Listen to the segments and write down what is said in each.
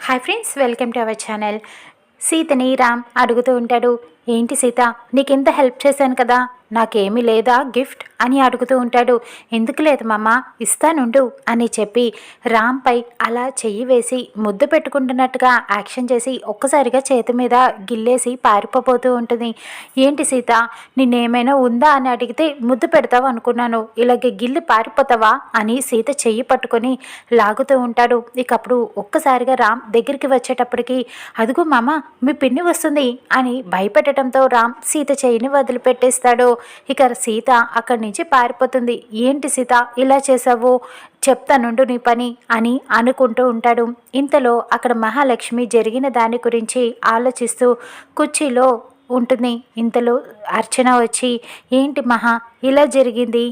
Hi friends welcome to our channel సీతని రామ్ అడుగుతూ ఉంటాడు ఏంటి సీత నీకింత హెల్ప్ చేశాను కదా? నాకేమీ లేదా? గిఫ్ట్? అని అడుగుతూ ఉంటాడు. ఎందుకు లేదు మామ? ఇస్తానుండు అని చెప్పి రామ్పై అలా చెయ్యి వేసి ముద్దు పెట్టుకుంటున్నట్టుగా యాక్షన్ చేసి ఒక్కసారిగా చేతి మీద గిల్లేసి పారిపోతూ ఉంటుంది. ఏంటి సీత నిన్నేమైనా ఉందా అని అడిగితే ముద్దు పెడతావు అనుకున్నాను. ఇలాగే గిల్లి పారిపోతావా? అని సీత చెయ్యి పట్టుకొని లాగుతూ ఉంటాడు. ఇకప్పుడు ఒక్కసారిగా రామ్ దగ్గరికి వచ్చేటప్పటికి అదిగో మామ మీ పిన్ని వస్తుంది అని చెప్పడంతో రామ్ సీత చేయిని వదిలిపెట్టేస్తాడు. ఇక సీత అక్కడి నుంచి పారిపోతుంది. ఏంటి సీత ఇలా చేసావు చెప్తానుండు నీ పని అని అనుకుంటూ ఉంటాడు. ఇంతలో అక్కడ మహాలక్ష్మి జరిగిన దాని గురించి ఆలోచిస్తూ కుర్చీలో ఉంటుంది. ఇంతలో అర్చన వచ్చి ఏంటి మహా ఇలా జరిగింది?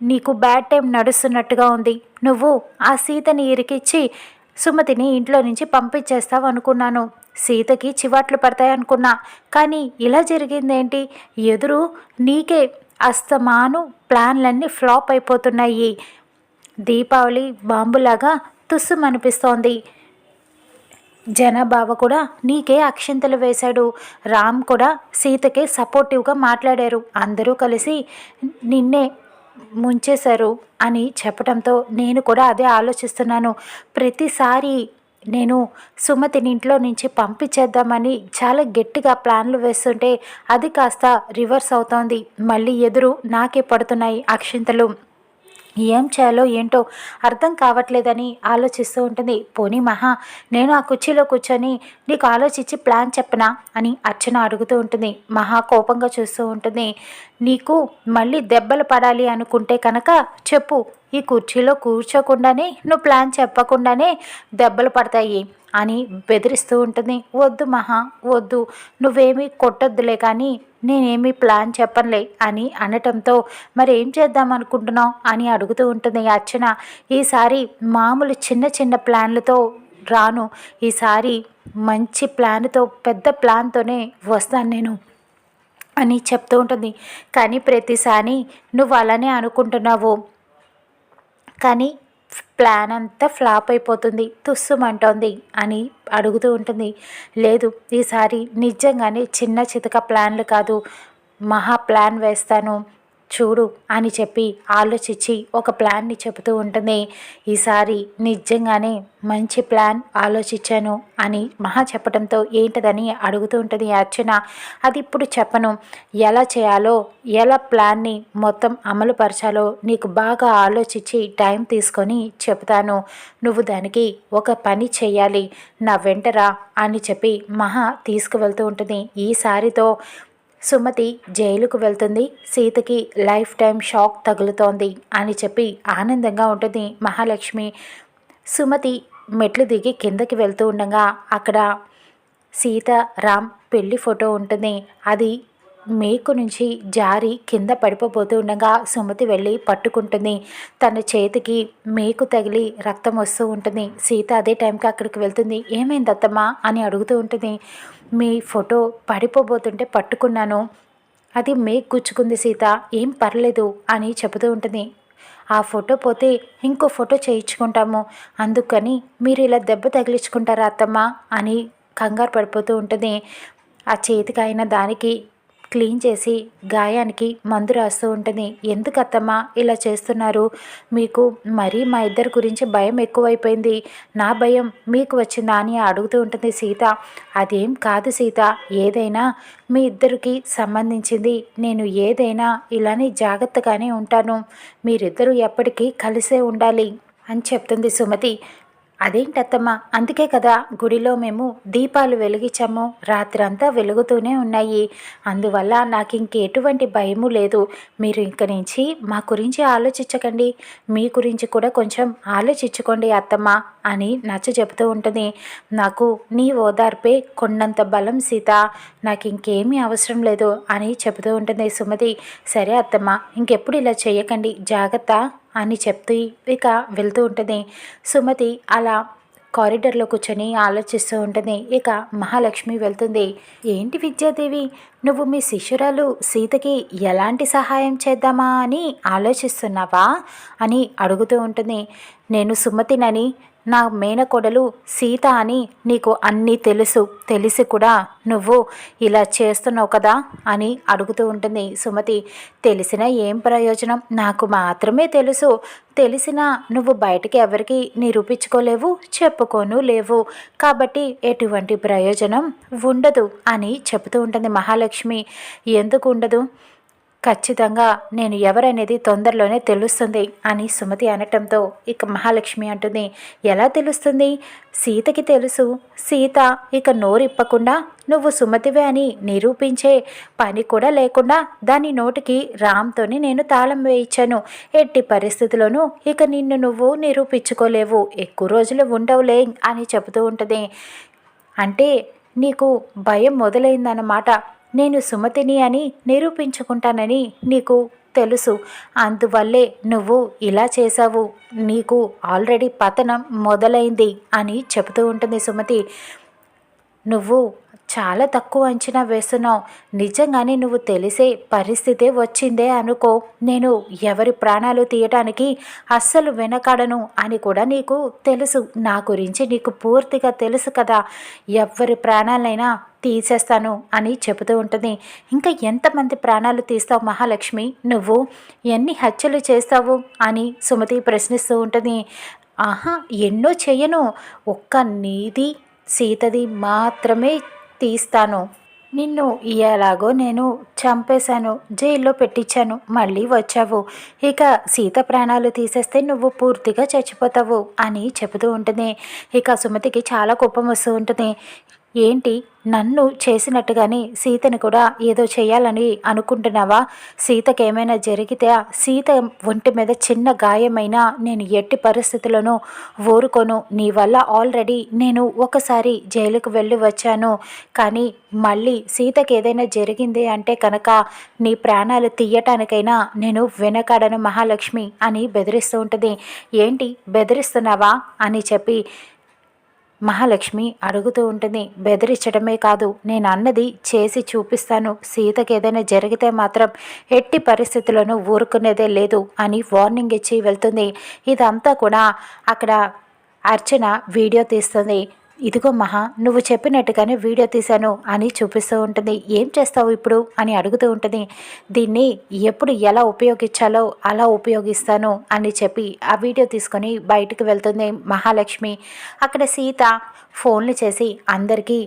నీకు బ్యాడ్ టైం నడుస్తున్నట్టుగా ఉంది. నువ్వు ఆ సీతని ఇరికిచ్చి సుమతిని ఇంట్లో నుంచి పంపించేస్తావు అనుకున్నాను. సీతకి చివాట్లు పడతాయి అనుకున్నా. కానీ ఇలా జరిగిందేంటి? ఎదురు నీకే అస్తమాను ప్లాన్లన్నీ ఫ్లాప్ అయిపోతున్నాయి. దీపావళి బాంబులాగా తుస్సుమనిపిస్తోంది. జనాభావ కూడా నీకే అక్షింతలు వేశాడు. రామ్ కూడా సీతకే సపోర్టివ్గా మాట్లాడారు. అందరూ కలిసి నిన్నే ముంచేశారు అని చెప్పడంతో నేను కూడా అదే ఆలోచిస్తున్నాను. ప్రతిసారి నేను సుమతిని ఇంట్లో నుంచి పంపించేద్దామని చాలా గట్టిగా ప్లాన్లు వేస్తుంటే అది కాస్త రివర్స్ అవుతోంది. మళ్ళీ ఎదురు నాకే పడుతున్నాయి అక్షింతలు. ఏం చేయాలో ఏంటో అర్థం కావట్లేదని ఆలోచిస్తూ ఉంటుంది. పోనీ మహా నేను ఆ కుర్చీలో కూర్చొని నీకు ఆలోచించి ప్లాన్ చెప్పనా అని అర్చన అడుగుతూ ఉంటుంది. మహా కోపంగా చూస్తూ ఉంటుంది. నీకు మళ్ళీ దెబ్బలు పడాలి అనుకుంటే కనుక చెప్పు. ఈ కుర్చీలో కూర్చోకుండానే నువ్వు ప్లాన్ చెప్పకుండానే దెబ్బలు పడతాయి అని బెదిరిస్తూ ఉంటుంది. వద్దు మహా వద్దు. నువ్వేమీ కొట్టొద్దులే కానీ నేనేమీ ప్లాన్ చెప్పనులే అని అనటంతో మరి ఏం చేద్దాం అనుకుంటున్నావు అని అడుగుతూ ఉంటుంది అర్చన. ఈసారి మామూలు చిన్న చిన్న ప్లాన్లతో రాను. ఈసారి మంచి ప్లాన్తో పెద్ద ప్లాన్తోనే వస్తాను నేను. అని చెప్తూ ఉంటుంది. కానీ ప్రతిసారి నువ్వు అలానే అనుకుంటున్నావు. కానీ ప్లాన్ అంతా ఫ్లాప్ అయిపోతుంది. తుస్సుమంటోంది అని అడుగుతూ ఉంటుంది. లేదు ఈసారి నిజంగానే చిన్న చితక ప్లాన్లు కాదు. మహా ప్లాన్ వేస్తాను. చూడు అని చెప్పి ఆలోచించి ఒక ప్లాన్ని చెబుతూ ఉంటుంది. ఈసారి నిజంగానే మంచి ప్లాన్ ఆలోచించాను అని మహా చెప్పడంతో ఏంటదని అడుగుతూ ఉంటుంది అర్చన. అది ఇప్పుడు చెప్పను. ఎలా చేయాలో ఎలా ప్లాన్ని మొత్తం అమలు పరచాలో నీకు బాగా ఆలోచించి టైం తీసుకొని చెప్తాను నువ్వు దానికి ఒక పని చేయాలి. నా వెంటరా అని చెప్పి మహా తీసుకువెళ్తూ ఉంటుంది. ఈసారితో సుమతి జైలుకు వెళ్తుంది. సీతకి లైఫ్ టైం షాక్ తగులుతోంది అని చెప్పి ఆనందంగా ఉంటుంది మహాలక్ష్మి. సుమతి మెట్లు దిగి కిందకి వెళ్తూ ఉండగా అక్కడ సీత రామ్ పెళ్ళి ఫోటో ఉంటుంది. అది మేకు నుంచి జారి కింద పడిపోబోతూ ఉండగా సుమతి వెళ్ళి పట్టుకుంటుంది. తన చేతికి మేకు తగిలి రక్తం వస్తూ ఉంటుంది. సీత అదే టైంకి అక్కడికి వెళ్తుంది. ఏమైంది అత్తమ్మా? అని అడుగుతూ ఉంటుంది. మీ ఫోటో పడిపోబోతుంటే పట్టుకున్నాను. అది మేక్ గుచ్చుకుంది సీత. ఏం పర్లేదు అని చెబుతూ ఉంటుంది. ఆ ఫోటో పోతే ఇంకో ఫోటో చేయించుకుంటాము. అందుకని మీరు ఇలా దెబ్బ తగిలించుకుంటారా అత్తమ్మ? అని కంగారు పడిపోతూ ఉంటుంది. ఆ చేతికి అయిన దానికి క్లీన్ చేసి గాయానికి మందు రాస్తూ ఉంటుంది. ఎందుకు ఇలా చేస్తున్నారు? మీకు మరీ మా ఇద్దరి గురించి భయం ఎక్కువైపోయింది. నా భయం మీకు వచ్చిందా? అని అడుగుతూ ఉంటుంది సీత. అదేం కాదు సీత. ఏదైనా మీ ఇద్దరికి సంబంధించింది. నేను ఏదైనా ఇలానే జాగ్రత్తగానే ఉంటాను. మీరిద్దరూ ఎప్పటికీ కలిసే ఉండాలి అని చెప్తుంది సుమతి. అదేంటత్తమ్మ అందుకే కదా గుడిలో మేము దీపాలు వెలిగించాము. రాత్రంతా వెలుగుతూనే ఉన్నాయి. అందువల్ల నాకు ఇంకెటువంటి భయము లేదు. మీరు ఇంక నుంచి మా గురించి ఆలోచించకండి. మీ గురించి కూడా కొంచెం ఆలోచించుకోండి అత్తమ్మ అని నచ్చ చెబుతూ ఉంటుంది. నాకు నీ ఓదార్పే కొన్నంత బలం సీత. నాకు ఇంకేమీ అవసరం లేదు అని చెబుతూ ఉంటుంది సుమతి. సరే అత్తమ్మ ఇంకెప్పుడు ఇలా చేయకండి. జాగ్రత్త. అని చెప్తూ ఇక వెళ్తూ ఉంటుంది సుమతి అలా కారిడర్లో కూర్చొని ఆలోచిస్తూ ఉంటుంది ఇక మహాలక్ష్మి వెళ్తుంది. ఏంటి విద్యాదేవి నువ్వు మీ శిష్యురాలు సీతకి ఎలాంటి సహాయం చేద్దామా అని ఆలోచిస్తున్నావా? అని అడుగుతూ ఉంటుంది నేను సుమతినని నా మేనకోడలు సీత అని నీకు అన్నీ తెలుసు తెలిసి కూడా నువ్వు ఇలా చేస్తున్నావు కదా అని అడుగుతూ ఉంటుంది సుమతి. తెలిసిన ఏం ప్రయోజనం? నాకు మాత్రమే తెలుసు. తెలిసినా నువ్వు బయటకి ఎవరికి నిరూపించుకోలేవు చెప్పుకోను లేవు. కాబట్టి ఎటువంటి ప్రయోజనం ఉండదు అని చెబుతూ ఉంటుంది మహాలక్ష్మి. ఎందుకు ఉండదు? ఖచ్చితంగా నేను ఎవరనేది తొందరలోనే తెలుస్తుంది అని సుమతి అనటంతో ఇక మహాలక్ష్మి అంటుంది ఎలా తెలుస్తుంది? సీతకి తెలుసు. సీత ఇక నోరిప్పకుండా నువ్వు సుమతివే అని నిరూపించే పని కూడా లేకుండా దాని నోటికి రామ్తోని నేను తాళం వేయించాను. ఎట్టి పరిస్థితుల్లోనూ ఇక నిన్ను నువ్వు నిరూపించుకోలేవు. ఎక్కువ రోజులు ఉండవులే అని చెబుతూ ఉంటుంది. అంటే నీకు భయం మొదలైందన్నమాట. నేను సుమతిని అని నిరూపించుకుంటానని నీకు తెలుసు. అందువల్లే నువ్వు ఇలా చేశావు. నీకు ఆల్రెడీ పతనం మొదలైంది అని చెబుతూ ఉంటుంది సుమతి. నువ్వు చాలా తక్కువ అంచనా వేస్తున్నావు. నిజంగానే నువ్వు తెలిసే పరిస్థితే వచ్చిందే అనుకో. నేను ఎవరి ప్రాణాలు తీయటానికి అస్సలు వెనకాడను అని కూడా నీకు తెలుసు. నా గురించి నీకు పూర్తిగా తెలుసు కదా. ఎవరి ప్రాణాలైనా తీసేస్తాను అని చెబుతూ ఉంటుంది. ఇంకా ఎంతమంది ప్రాణాలు తీస్తావు మహాలక్ష్మి? నువ్వు ఎన్ని హత్యలు చేస్తావు అని సుమతి ప్రశ్నిస్తూ ఉంటుంది. ఆహా ఎన్నో చేయను. ఒక్క నీది సీతది మాత్రమే తీస్తాను. నిన్ను ఎలాగో నేను చంపేశాను జైల్లో పెట్టించాను మళ్ళీ వచ్చావు. ఇక సీత ప్రాణాలు తీసేస్తే నువ్వు పూర్తిగా చచ్చిపోతావు అని చెబుతూ ఉంటుంది. ఇక సుమతికి చాలా కోపం వస్తూ ఉంటుంది. ఏంటి? నన్ను చేసినట్టుగానే సీతని కూడా ఏదో చేయాలని అనుకుంటున్నావా? సీతకి ఏమైనా జరిగితే సీత ఒంటి మీద చిన్న గాయమైనా నేను ఎట్టి పరిస్థితులను ఊరుకోను. నీ వల్ల ఆల్రెడీ నేను ఒకసారి జైలుకు వెళ్ళి వచ్చాను. కానీ మళ్ళీ సీతకి ఏదైనా జరిగింది అంటే కనుక నీ ప్రాణాలు తీయటానికైనా నేను వెనకాడను మహాలక్ష్మి అని బెదిరిస్తూ ఉంటుంది. ఏంటి? బెదిరిస్తున్నావా? అని చెప్పి మహాలక్ష్మి అడుగుతూ ఉంటుంది బెదిరించడమే కాదు నేను అన్నది చేసి చూపిస్తాను. సీతకి ఏదైనా జరిగితే మాత్రం ఎట్టి పరిస్థితులను ఊరుకునేదే లేదు అని వార్నింగ్ ఇచ్చి వెళ్తుంది. ఇదంతా కూడా అక్కడ అర్చన వీడియో తీస్తుంది. ఇదిగో మహా నువ్వు చెప్పినట్టుగానే వీడియో తీశాను అని చూపిస్తూ ఉంటుంది. ఏం చేస్తావు ఇప్పుడు? అని అడుగుతూ ఉంటుంది. దీన్ని ఎప్పుడు ఎలా ఉపయోగించాలో అలా ఉపయోగిస్తాను అని చెప్పి ఆ వీడియో తీసుకొని బయటకు వెళ్తుంది మహాలక్ష్మి. అక్కడ సీత ఫోన్లు చేసి అందరికీ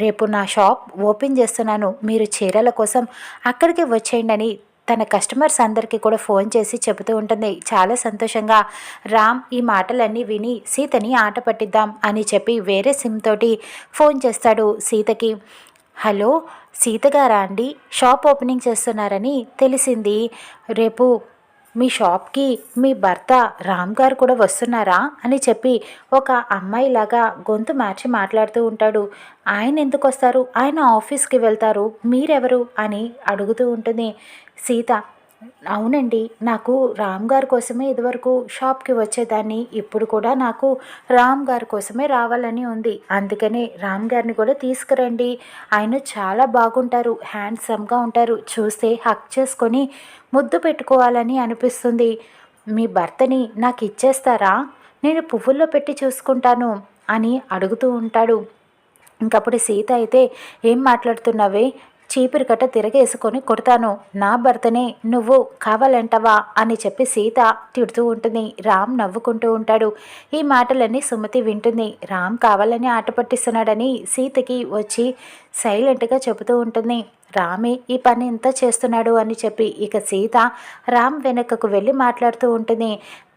రేపు నా షాప్ ఓపెన్ చేస్తున్నాను. మీరు చీరల కోసం అక్కడికి వచ్చేయండి అని తన కస్టమర్స్ అందరికీ కూడా ఫోన్ చేసి చెబుతూ ఉంటుంది. చాలా సంతోషంగా రామ్ ఈ మాటలన్నీ విని సీతని ఆట పట్టిద్దాం అని చెప్పి వేరే సిమ్ తోటి ఫోన్ చేస్తాడు సీతకి. హలో సీత గారా అండి? షాప్ ఓపెనింగ్ చేస్తున్నారని తెలిసింది. రేపు మీ షాప్కి మీ భర్త రామ్ గారు కూడా వస్తున్నారా? అని చెప్పి ఒక అమ్మాయిలాగా గొంతు మార్చి మాట్లాడుతూ ఉంటాడు. ఆయన ఎందుకు వస్తారు? ఆయన ఆఫీస్కి వెళ్తారు. మీరెవరు? అని అడుగుతూ ఉంటుంది. సీత అవునండి. నాకు రామ్ గారి కోసమే ఇదివరకు షాప్కి వచ్చేదాన్ని. ఇప్పుడు కూడా నాకు రామ్ గారి కోసమే రావాలని ఉంది. అందుకనే రామ్ గారిని కూడా తీసుకురండి. ఆయన చాలా బాగుంటారు. హ్యాండ్సమ్గా ఉంటారు. చూస్తే హక్ చేసుకొని ముద్దు పెట్టుకోవాలని అనిపిస్తుంది. మీ భర్తని నాకు ఇచ్చేస్తారా? నేను పువ్వుల్లో పెట్టి చూసుకుంటాను అని అడుగుతూ ఉంటాడు. ఇంకప్పుడు సీత అయితే ఏం మాట్లాడుతున్నావే? చీపురు కట్ట తిరగేసుకొని కొడతాను. నా భర్తనే నువ్వు కావాలంటవా? అని చెప్పి సీత తిడుతూ ఉంటుంది. రామ్ నవ్వుకుంటూ ఉంటాడు. ఈ మాటలన్నీ సుమతి వింటుంది. రామ్ కావాలని ఆట పట్టిస్తున్నాడని సీతకి వచ్చి సైలెంట్గా చెబుతూ ఉంటుంది. రామే ఈ పని ఎంత చేస్తున్నాడు అని చెప్పి ఇక సీత రామ్ వెనకకు వెళ్ళి మాట్లాడుతూ ఉంటుంది.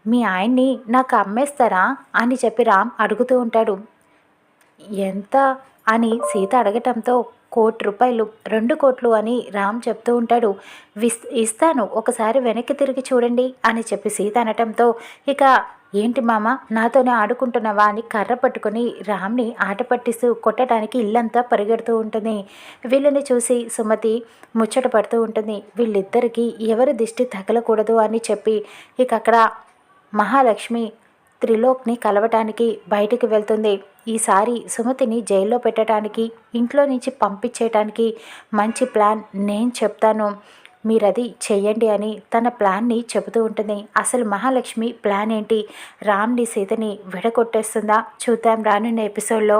మీ ఆయన్ని నాకు అమ్మేస్తారా? అని చెప్పి రామ్ అడుగుతూ ఉంటాడు. ఎంత? అని సీత అడగటంతో కోటి రూపాయలు రెండు కోట్లు అని రామ్ చెప్తూ ఉంటాడు. విస్ ఇస్తాను ఒకసారి వెనక్కి తిరిగి చూడండి అని చెప్పి సీత అనటంతో ఇక ఏంటి మామ నాతోనే ఆడుకుంటున్నావా అని కర్ర పట్టుకొని రామ్ని ఆట పట్టిస్తూ కొట్టడానికి ఇల్లంతా పరిగెడుతూ ఉంటుంది. వీళ్ళని చూసి సుమతి ముచ్చట పడుతూ ఉంటుంది. వీళ్ళిద్దరికీ ఎవరి దిష్టి తగలకూడదు అని చెప్పి ఇక అక్కడ మహాలక్ష్మి త్రిలోక్ని కలవటానికి బయటికి వెళ్తుంది. ఈసారి సుమతిని జైల్లో పెట్టడానికి ఇంట్లో నుంచి పంపించేయటానికి మంచి ప్లాన్ నేను చెప్తాను. మీరు అది చెయ్యండి అని తన ప్లాన్ని చెబుతూ ఉంటుంది. అసలు మహాలక్ష్మి ప్లాన్ ఏంటి? రామ్ని సీతని విడగొట్టేస్తుందా? చూద్దాం రానున్న ఎపిసోడ్లో.